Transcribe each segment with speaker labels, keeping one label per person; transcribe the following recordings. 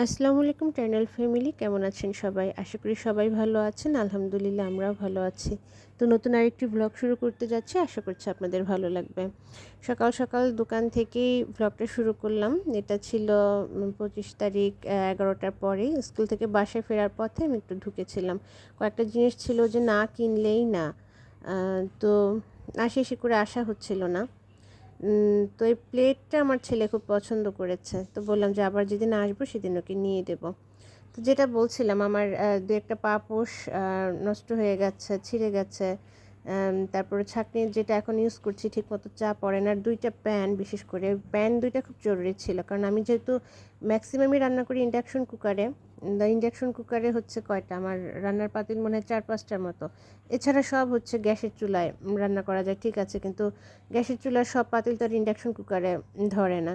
Speaker 1: আসসালামু আলাইকুম টাইনাল ফ্যামিলি কেমন আছেন সবাই? আশা করি সবাই ভালো আছেন। আলহামদুলিল্লাহ, আমরাও ভালো আছি। তো নতুন আরেকটি ব্লগ শুরু করতে যাচ্ছি। আশা করছি আপনাদের ভালো লাগবে। সকাল সকাল দোকান থেকেই ব্লগটা শুরু করলাম। এটা ছিল পঁচিশ তারিখ এগারোটার পরে। স্কুল থেকে বাসায় ফেরার পথে আমি একটু ঢুকেছিলাম। কয়েকটা জিনিস ছিল যে না কিনলেই না। তো না শেষে করে আসা হচ্ছিল না। তো এই প্লেটটা আমার ছেলে খুব পছন্দ করেছে। তো বললাম যে আবার যেদিন আসব সেদিন ওকে নিয়ে দেবো। তো যেটা বলছিলাম, আমার দু একটা পাপোশ নষ্ট হয়ে গেছে, ছিঁড়ে গেছে তারপরে ছাঁকনির যেটা এখন ইউজ করছি ঠিকমতো চা পড়ে না। আর দুইটা প্যান, বিশেষ করে, প্যান দুইটা খুব জরুরি ছিল। কারণ আমি যেহেতু ম্যাক্সিমামই রান্না করি ইন্ডাকশন কুকারে ইন্ডাকশন কুকারে হচ্ছে কয়টা? আমার রান্নার পাতিল মনে হয় চার, পাঁচটার মতো। এছাড়া সব হচ্ছে গ্যাসের চুলায় রান্না করা যায়, ঠিক আছে, কিন্তু গ্যাসের চুলার সব পাতিল তো আর ইন্ডাকশন কুকারে ধরে না।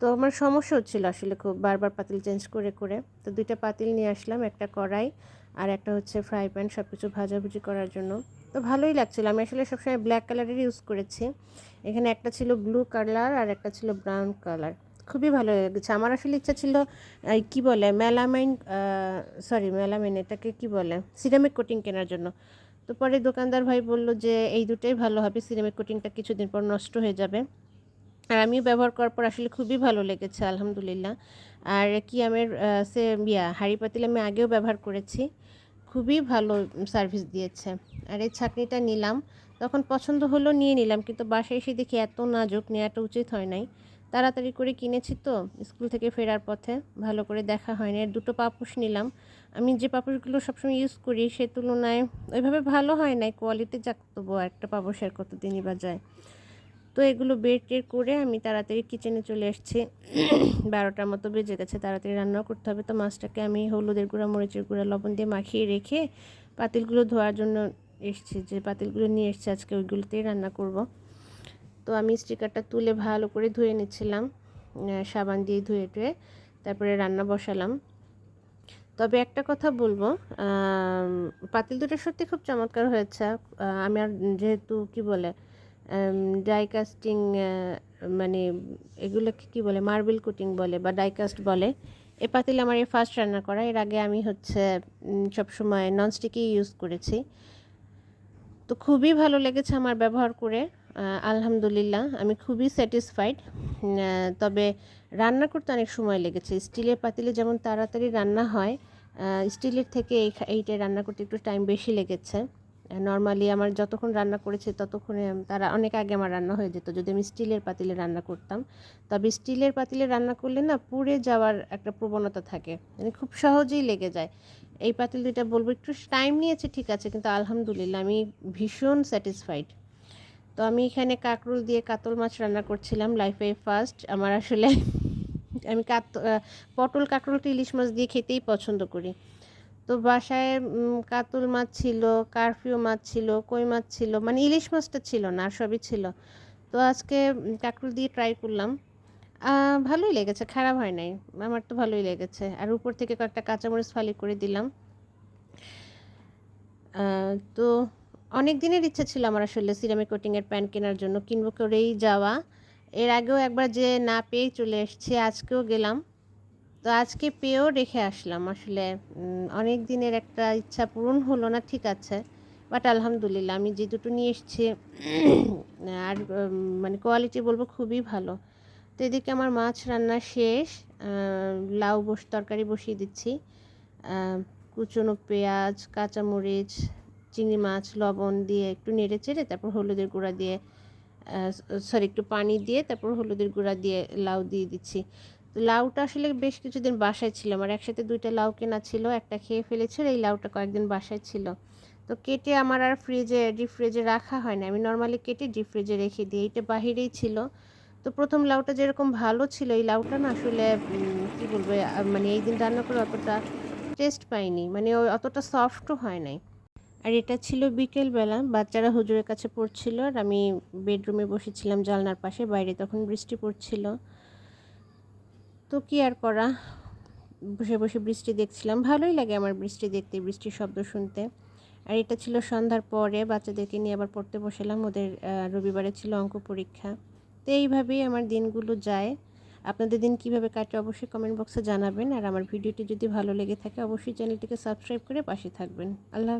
Speaker 1: তো আমার সমস্যা হচ্ছিল আসলে খুব, বারবার পাতিল চেঞ্জ করে করে। তো দুইটা পাতিল নিয়ে আসলাম, একটা কড়াই আর একটা হচ্ছে ফ্রাই প্যান সব কিছু ভাজাভুজি করার জন্য। তো ভালোই লাগছিল, আমি আসলে সবসময় ব্ল্যাক কালারের ইউজ করেছি। এখানে একটা ছিল ব্লু কালার আর একটা ছিল ব্রাউন কালার খুবই ভালো লেগেছে আমার আসলে ইচ্ছা ছিল কি বলে, মেলামাইন সরি মেলামাইন এটাকে কি বলে, সিরামিক কোটিং কেনার জন্য। তো পরে দোকানদার ভাই বলল যে, এই দুটোই ভালো হবে, সিরামিক কোটিংটা কিছুদিন পর নষ্ট হয়ে যাবে। আর আমিও ব্যবহার করার পর আসলে খুবই ভালো লেগেছে, আলহামদুলিল্লাহ। আর কি আমের সে ইয়া, হাঁড়ি পাতিল আমি আগেও ব্যবহার করেছি। খুবই ভালো সার্ভিস দিয়েছে। আর এই ছাকনিটা নিলাম, তখন পছন্দ হলো নিয়ে নিলাম, কিন্তু বাসায় এসে দেখি এত নাজুক, নেওয়াটা উচিত হয় নাই। তাড়াতাড়ি করে কিনেছি তো, স্কুল থেকে ফেরার পথে। ভালো করে দেখা হয়নি, আর দুটো পাপোশ নিলাম। আমি যে পাপোশগুলো সবসময় ইউজ করি, সে তুলনায় ওইভাবে ভালো হয় নাই কোয়ালিটি যাক তবু একটা পাপোশের কতদিনই বা যায়। তো এগুলো বের টের করে আমি তাড়াতাড়ি কিচেনে চলে এসেছি বারোটার মতো বেজে গেছে, তাড়াতাড়ি রান্নাও করতে হবে। তো মাছটাকে আমি হলুদের গুঁড়া, মরিচের গুঁড়া, লবণ দিয়ে মাখিয়ে রেখে পাতিলগুলো ধোয়ার জন্য এসছি। যে পাতিলগুলো নিয়ে এসছি, আজকে ওইগুলোতেই রান্না করব। তো আমি স্টিকারটা তুলে ভালো করে ধুয়ে নিচ্ছিলাম সাবান দিয়ে ধুয়ে টুয়ে তারপরে রান্না বসালাম। তবে একটা কথা বলব পাতিল দুটো সত্যি খুব চমৎকার হয়েছে। আমি আর যেহেতু কি বলে ডাইকাস্টিং মানে এগুলোকে কি বলে মার্বেল কুটিং বলে বা ডাইকাস্ট বলে, এ পাতিল আমার এই ফার্স্ট রান্না করা। এর আগে আমি হচ্ছে সবসময় ননস্টিকই ইউজ করেছি। তো খুবই ভালো লেগেছে আমার ব্যবহার করে। আলহামদুলিল্লাহ, আমি খুবই স্যাটিসফাইড তবে রান্না করতে অনেক সময় লেগেছে। স্টিলের পাতিলে যেমন তাড়াতাড়ি রান্না হয় স্টিলের থেকে এই এইটা রান্না করতে একটু টাইম বেশি লেগেছে। নর্মালি আমার যতক্ষণ রান্না করেছে ততক্ষণে তারা অনেক আগে আমার রান্না হয়ে যেত, যদি আমি স্টিলের পাতিলে রান্না করতাম। তবে স্টিলের পাতিলে রান্না করলে না পুড়ে যাওয়ার একটা প্রবণতা থাকে মানে খুব সহজেই লেগে যায়। এই পাতিল দুইটা বলব, একটু টাইম নিয়েছে ঠিক আছে, কিন্তু আলহামদুলিল্লাহ, আমি ভীষণ স্যাটিসফাইড তো আমি এখানে কাকরুল দিয়ে কাতল মাছ রান্না করছিলাম লাইফে ফার্স্ট আমার আসলে আমি কাত পটল, কাকরুলটা ইলিশ মাছ দিয়ে খেতেই পছন্দ করি। তো বাসায় কাতল মাছ ছিল কারফিউ মাছ ছিল, কই মাছ ছিল মানে ইলিশ মাছটা ছিল না, আর সবই ছিল। তো আজকে কাকরুল দিয়ে ট্রাই করলাম। ভালোই লেগেছে, খারাপ হয় নাই, আমার তো ভালোই লেগেছে। আর উপর থেকে কয়েকটা কাঁচামরিচ ফালি করে দিলাম। তো অনেক দিনের ইচ্ছা ছিল আমার আসলে সিরামিক কোটিংয়ের প্যান্ট কেনার জন্য, কিনবো করেই যাওয়া। এর আগেও একবার যে না পেয়েই চলে এসছি, আজকেও গেলাম। তো আজকে পেয়েও রেখে আসলাম। আসলে অনেক দিনের একটা ইচ্ছা পূরণ হলো না, ঠিক আছে। বাট আলহামদুলিল্লাহ, আমি যে দুটো নিয়ে এসেছি, আর মানে কোয়ালিটি বলব খুবই ভালো। তো এদিকে আমার মাছ রান্না শেষ লাউ বস, তরকারি বসিয়ে দিচ্ছি। কুচনো পেঁয়াজ, কাঁচামরিচ চিংড়ি মাছ, লবণ দিয়ে একটু নেড়ে চেড়ে তারপর হলুদের গুঁড়া দিয়ে সরি একটু পানি দিয়ে তারপর হলুদের গুঁড়া দিয়ে লাউ দিয়ে দিচ্ছি। তো লাউটা আসলে বেশ কিছুদিন বাসায় ছিল আমার, একসাথে দুইটা লাউ কেনা ছিল, একটা খেয়ে ফেলেছিল এই লাউটা কয়েকদিন বাসায় ছিল। তো কেটে আমার আর ফ্রিজে ডিপ ফ্রিজে রাখা হয় না, আমি নর্মালি কেটে ডিপ ফ্রিজে রেখে দিই, এইটা বাহিরেই ছিল। তো প্রথম লাউটা যেরকম ভালো ছিল, এই লাউটা না আসলে কী বলব মানে এই দিন রান্না করে অতটা টেস্ট পাইনি মানে অতটা সফটও হয় নাই। আর এটা ছিল বিকেলবেলা, বাচ্চারা হুজুরের কাছে পড়ছিল আর আমি বেডরুমে বসেছিলাম জালনার পাশে, বাইরে তখন বৃষ্টি পড়ছিল। তো কি আর করা? বসে বসে বৃষ্টি দেখছিলাম। ভালোই লাগে আমার বৃষ্টি দেখতে, বৃষ্টির শব্দ শুনতে। আর এটা ছিল সন্ধ্যার পরে, বাচ্চাদেরকে নিয়ে আবার পড়তে বসেলাম। ওদের রবিবারে ছিল অঙ্ক পরীক্ষা। তো এইভাবেই আমার দিনগুলো যায়। আপনাদের দিন কীভাবে কাটে অবশ্যই কমেন্ট বক্সে জানাবেন। আর আমার ভিডিওটি যদি ভালো লেগে থাকে, অবশ্যই চ্যানেলটিকে সাবস্ক্রাইব করে পাশে থাকবেন। আল্লাহ